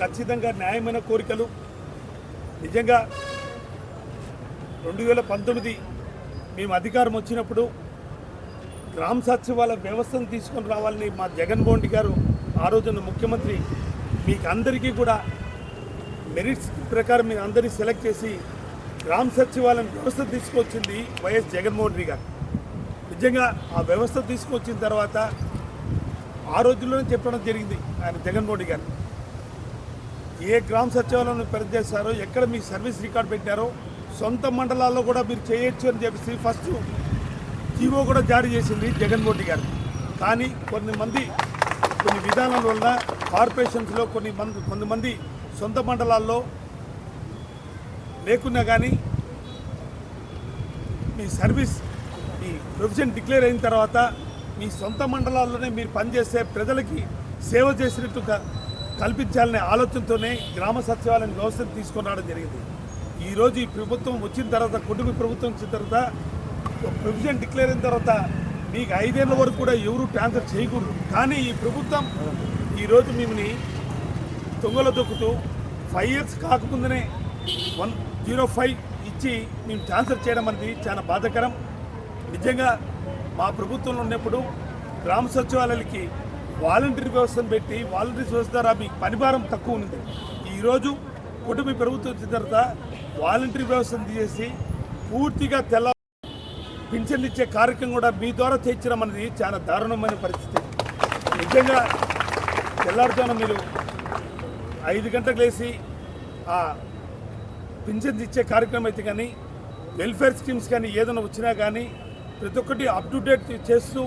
ఖచ్చితంగా న్యాయమైన కోరికలు. నిజంగా రెండు వేల పంతొమ్మిది మేము అధికారం వచ్చినప్పుడు గ్రామ సచివాలయ వ్యవస్థను తీసుకొని రావాలని మా జగన్మోహన్ రెడ్డి గారు ఆ రోజున ముఖ్యమంత్రి మీకు అందరికీ కూడా మెరిట్స్ ప్రకారం మీరు అందరినీ సెలెక్ట్ చేసి గ్రామ సచివాలయం వ్యవస్థ తీసుకొచ్చింది వైఎస్ జగన్మోహన్ రెడ్డి గారు. నిజంగా ఆ వ్యవస్థ తీసుకొచ్చిన తర్వాత ఆ రోజుల్లోనే చెప్పడం జరిగింది ఆయన జగన్మోహన్ రెడ్డి గారు. ఏ గ్రామ సచివాలయం పనిచేస్తారో ఎక్కడ మీ సర్వీస్ రికార్డ్ పెట్టారో సొంత మండలాల్లో కూడా మీరు చేయొచ్చు అని చెప్పేసి ఫస్ట్ జీవో కూడా జారీ చేసింది జగన్మోహన్ రెడ్డి గారు. కానీ కొన్ని మంది కొన్ని విధానాల వల్ల కార్పొరేషన్స్లో కొన్ని మంది కొంతమంది సొంత మండలాల్లో లేకున్నా కానీ మీ సర్వీస్ మీ ప్రొఫెషన్ డిక్లేర్ అయిన తర్వాత మీ సొంత మండలాల్లోనే మీరు పనిచేసే ప్రజలకి సేవ చేసినట్టు కల్పించాలనే ఆలోచనతోనే గ్రామ సచివాలయం వ్యవస్థను తీసుకురావడం జరిగింది. ఈరోజు ఈ ప్రభుత్వం వచ్చిన తర్వాత కుటుంబ ప్రభుత్వం వచ్చిన తర్వాత ప్రొవిజన్ డిక్లేర్ అయిన తర్వాత మీకు ఐదేళ్ళ వరకు కూడా ఎవరు ట్రాన్స్ఫర్ చేయకూడదు. కానీ ఈ ప్రభుత్వం ఈరోజు మిమ్మల్ని తొంగలో దొక్కుతూ ఫైవ్ ఇయర్స్ కాకముందనే వన్ జీరో ఫైవ్ ఇచ్చి మేము ట్రాన్స్ఫర్ చేయడం అనేది చాలా బాధాకరం. నిజంగా మా ప్రభుత్వంలో ఉన్నప్పుడు గ్రామ సచివాలయాలకి వాలంటీర్ వ్యవస్థను పెట్టి వాలంటీర్ వ్యవస్థ ద్వారా మీకు పనిభారం తక్కువ ఉంది. ఈరోజు కుటుంబ ప్రభుత్వం వచ్చిన తర్వాత వాలంటీర్ వ్యవస్థను తీసేసి పూర్తిగా తెల్ల పింఛన్లు ఇచ్చే కార్యక్రమం కూడా మీ ద్వారా తెచ్చడం అనేది చాలా దారుణమైన పరిస్థితి. నిజంగా తెల్లారుజామున మీరు ఐదు గంటలకు లేచి ఆ పింఛన్స్ ఇచ్చే కార్యక్రమం అయితే కానీ వెల్ఫేర్ స్కీమ్స్ కానీ ఏదైనా వచ్చినా కానీ ప్రతి ఒక్కటి అప్ టు డేట్ చేస్తూ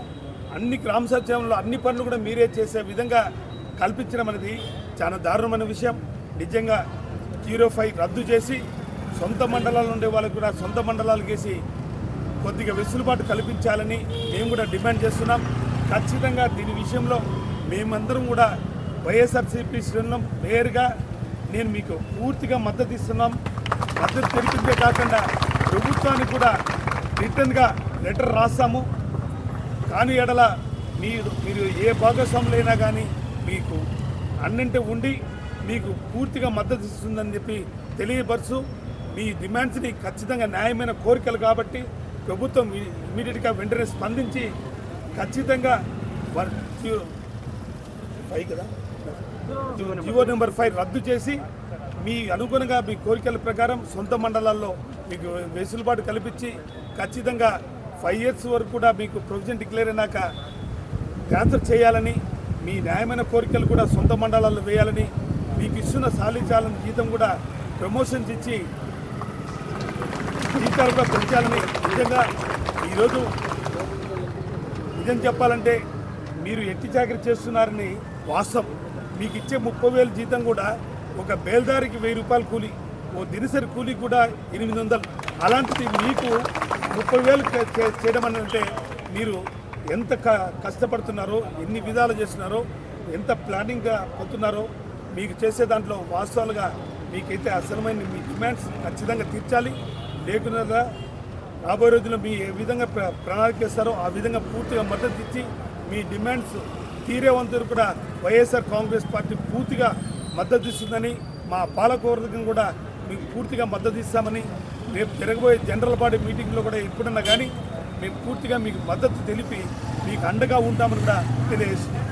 అన్ని గ్రామ సచివాలయంలో అన్ని పనులు కూడా మీరే చేసే విధంగా కల్పించడం అనేది చాలా దారుణమైన విషయం. నిజంగా జీరో ఫైవ్ రద్దు చేసి సొంత మండలాలు ఉండే వాళ్ళకు కూడా సొంత మండలాలు వేసి కొద్దిగా వెసులుబాటు కల్పించాలని మేము కూడా డిమాండ్ చేస్తున్నాం. ఖచ్చితంగా దీని విషయంలో మేమందరం కూడా వైఎస్ఆర్సీపీ శ్రేణులం నేరుగా నేను మీకు పూర్తిగా మద్దతు ఇస్తున్నాం. మద్దతు తెలిపిందే కాకుండా ప్రభుత్వానికి కూడా రిటర్న్గా లెటర్ రాస్తాము. కానీ ఎడల మీరు మీరు ఏ భాగస్వాములైనా కానీ మీకు అన్నింటి ఉండి మీకు పూర్తిగా మద్దతు ఇస్తుందని చెప్పి తెలియపరుచు మీ డిమాండ్స్ని ఖచ్చితంగా న్యాయమైన కోరికలు కాబట్టి ప్రభుత్వం ఇమీడియట్గా వెంటనే స్పందించి ఖచ్చితంగా వన్ ఫైవ్ కదా? జివో నెంబర్ ఫైవ్ రద్దు చేసి మీ అనుగుణంగా మీ కోరికల ప్రకారం సొంత మండలాల్లో మీకు వెసులుబాటు కల్పించి ఖచ్చితంగా ఫైవ్ ఇయర్స్ వరకు కూడా మీకు ప్రొవిజన్ డిక్లేర్ అయినాక ట్రాన్స్ఫర్ చేయాలని మీ న్యాయమైన కోరికలు కూడా సొంత మండలాల్లో వేయాలని మీకు ఇస్తున్న సాలించాలని జీతం కూడా ప్రమోషన్స్ ఇచ్చి జీతాలు కూడా పెంచాలని నిజంగా ఈరోజు నిజం చెప్పాలంటే మీరు ఎట్టి చాకరీ చేస్తున్నారని వాస్తవం. మీకు ఇచ్చే ముప్పై వేలు జీతం కూడా ఒక బేల్దారికి వెయ్యి రూపాయలు కూలి ఓ దినసరి కూలి కూడా ఎనిమిది వందలు. అలాంటిది మీకు ముప్పై వేలు చే- చేయడం అంటే మీరు ఎంత క- కష్టపడుతున్నారో ఎన్ని విధాలు చేస్తున్నారో ఎంత ప్లానింగ్గా పోతున్నారో మీకు చేసే దాంట్లో వాస్తవాలుగా మీకైతే అసలమైన మీ డిమాండ్స్ ఖచ్చితంగా తీర్చాలి. లేకుండా రాబోయే రోజుల్లో మీ ఏ విధంగా ప్ర- ప్రణాళిక చేస్తారో ఆ విధంగా పూర్తిగా మద్దతు ఇచ్చి మీ డిమాండ్స్ తీరే వంతులు కూడా వైఎస్ఆర్ కాంగ్రెస్ పార్టీ పూర్తిగా మద్దతు ఇస్తుందని మా పాలకవర్గం కూడా మీకు పూర్తిగా మద్దతు ఇస్తామని రేపు జరగబోయే జనరల్ బాడీ మీటింగ్లో కూడా ఎప్పుడన్నా కానీ మేము పూర్తిగా మీకు మద్దతు తెలిపి మీకు అండగా ఉంటామని కూడా తెలియజేస్తున్నాం.